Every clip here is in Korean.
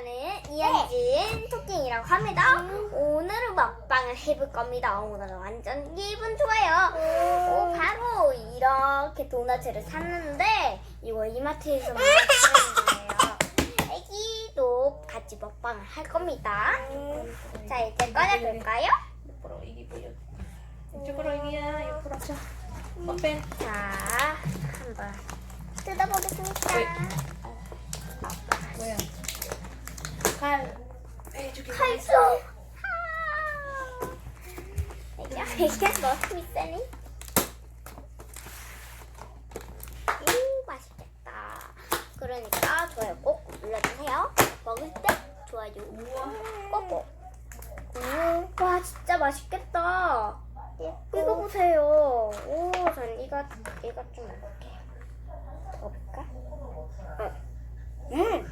저는 이현진 토끼이라고 합니다. 오늘은 먹방을 해볼 겁니다. 오늘은 완전 기분 좋아요. 오, 바로 이렇게 도넛을 샀는데 이거 이마트에서 만난 거예요. 애기도 같이 먹방을 할 겁니다. 자 이제 꺼내볼까요? 옆으로 이기 보여. 이쪽으로 이기야 옆으로. 자, 오pen. 자 한번 뜯어보겠습니다. 네. 뭐야? 칼. 해주기. 칼수. 이게 이게 너무 비싸니? 오 맛있겠다. 그러니까 좋아요 꼭 눌러주세요. 먹을 때 좋아요 꼭꼭. 오, 와 진짜 맛있겠다. 이거 보세요. 오, 전 이거 이거 좀 먹을게요. 먹어볼까? 음. 음.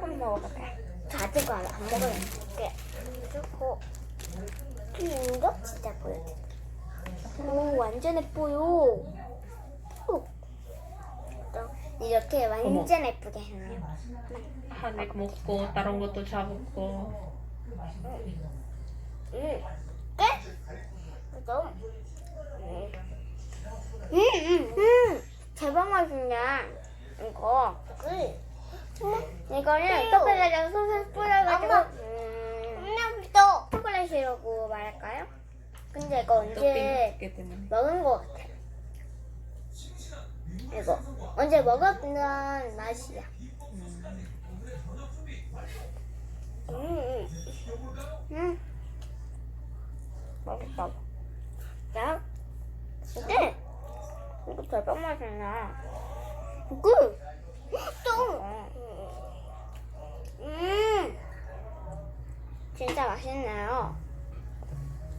한번 먹어볼까요? 저 아직 안. 이렇게 그리고 이거 진짜 보여드릴게요. 오 완전 예뻐요. 이렇게 완전 예쁘게 했네요. 한입 먹고 다른 것도 잡고. 음. 끝. 그래서 음. 음, 음, 음. 대박 맛있네. 이거. 이거는 초콜릿에 소스 뿌려가지고 음, 또 초콜릿이라고 말할까요? 근데 이거 언제 때문에. 먹은 것 같아. 이거 언제 먹었던 맛이야. 음, 음, 음. 맛있다. 자, 이게 이거 대박 맛이네. 이거 또. 음, 진짜 맛있네요.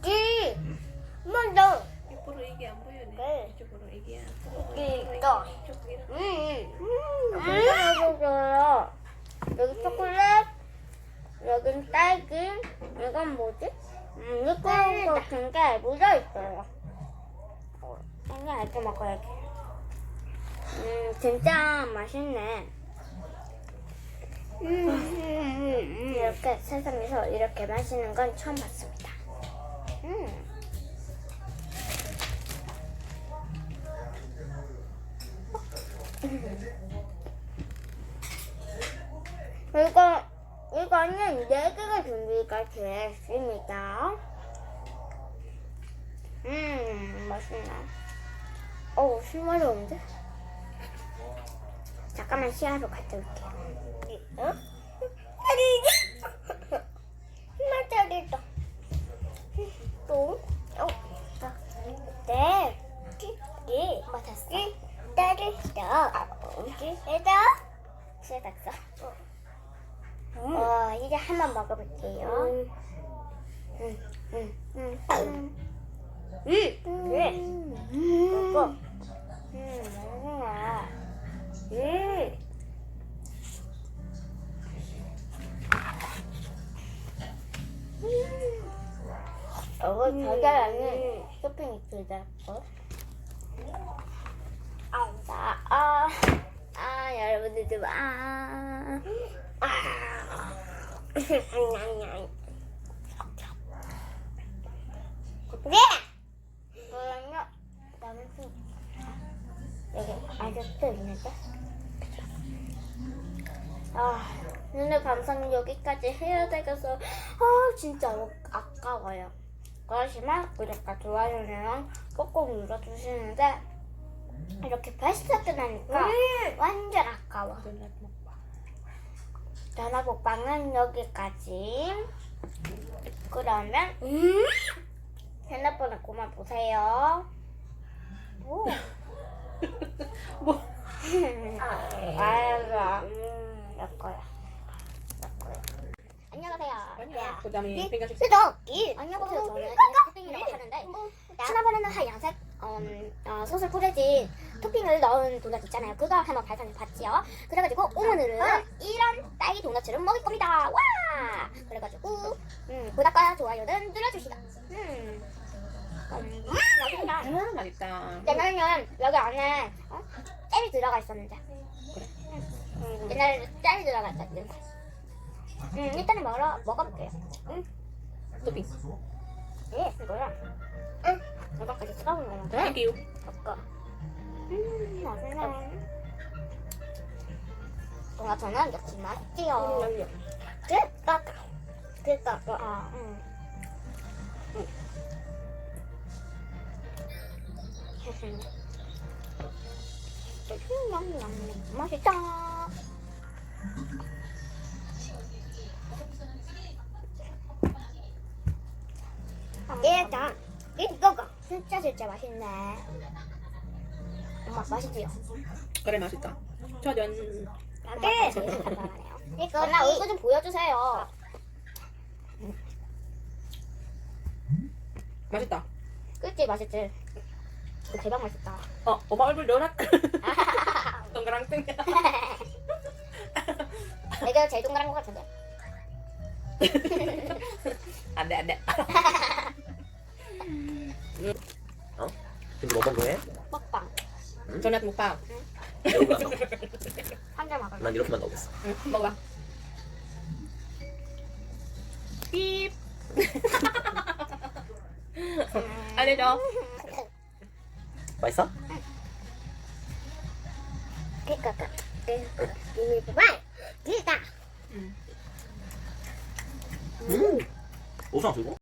이, 맞아. 옆으로 이기 안 보여네. 네. 이쪽으로 이기야. 이거. 이쪽으로. 음, 음, 진짜 맛있어요. 여기 초콜릿, 여긴 딸기, 이건 뭐지? 음, 이거 같은 게 묻어 있어요. 어, 이거 이렇게 먹어야지. 음, 진짜 맛있네. 음. 이렇게 세상에서 이렇게 마시는 건 처음 봤습니다. 음. 이거 이거는 네 개가 준비가 되어 있습니다. 음 맛있네. 어우 실마리온데? 잠깐만 시야로 갔다 올게요. 어? 딸기. 말짜리다. 또? 어? 자, 네. 이 맞았어. 딸기다. 여기에다 시작했어. 어, 이제 한 번 먹어볼게요. 음, 음, 음, 음, 음, 그래. 그거. 음, 맛있네. 음. 이거 달달하는 쇼핑이 들다고. 아, 자, 아, 아, 여러분들도 아, 아, 네. 그러면 남은 수 여기 아저씨 있는데. 아, 오늘 감상 여기까지 해야 되겠어. 아, 진짜 아까워요. 그러시면 구독과 좋아요는 꼭꼭 눌러주시는데 이렇게 벌써 끝나니까 완전 아까워. 전화 복방은 여기까지. 그러면 음? 핸드폰을 그만 보세요. 오. 뭐? 알아. 음, 내 거야. 내 거야. 안녕하세요. 그다음에 핑가식. 수덕이 안녕하세요. 저는 토핑이라고 하는데 시나몬은 하얀색 음, 어, 소스 뿌려진 토핑을 넣은 도넛 있잖아요. 그거 한번 발견해 봤지요. 그래가지고 오늘은 이런 딸기 도넛을 먹을 겁니다. 와! 그래가지고 음, 구독과 좋아요는 눌러주시다. 음, 음, 맛있다. 아, 맛있다. 내년에는 여기 안에 어? 잼이 들어가 있었는데. 음, 옛날에 짤 들어갔거든. 음, 일단은 먹어, 먹어볼게요. 응? 토핑. 예, 이거야. 응. 이거까지 싸우는 거야. Thank. 바꿔. 음, 맛있네. 뭔가 저는 역시 맛있지요. 됐다. 됐다. 아, 응. 응. 냠냠 맛있다. 일단 이거가 진짜 진짜 맛있네. 엄마 맛있지요? 그래 맛있다. 짜잔. 네. 간단하네요. 이거 나 얼굴 좀 보여주세요. 맛있다. 그치 맛있지? 그 대박 맛있다. 어 엄마 얼굴 노랗. 동그랑땡. 내가 제일 동그란 것 같은데. 안돼 안돼. 어? 근데 뭐 먹는 거해? 먹방 저녁 먹방. 여우가 한달 먹을래. 난 이렇게만 나오겠어 응 먹어봐. 삐. 알려줘. 맛있어? 그니까 그 이미 그만 됐다. 음 오상 들고?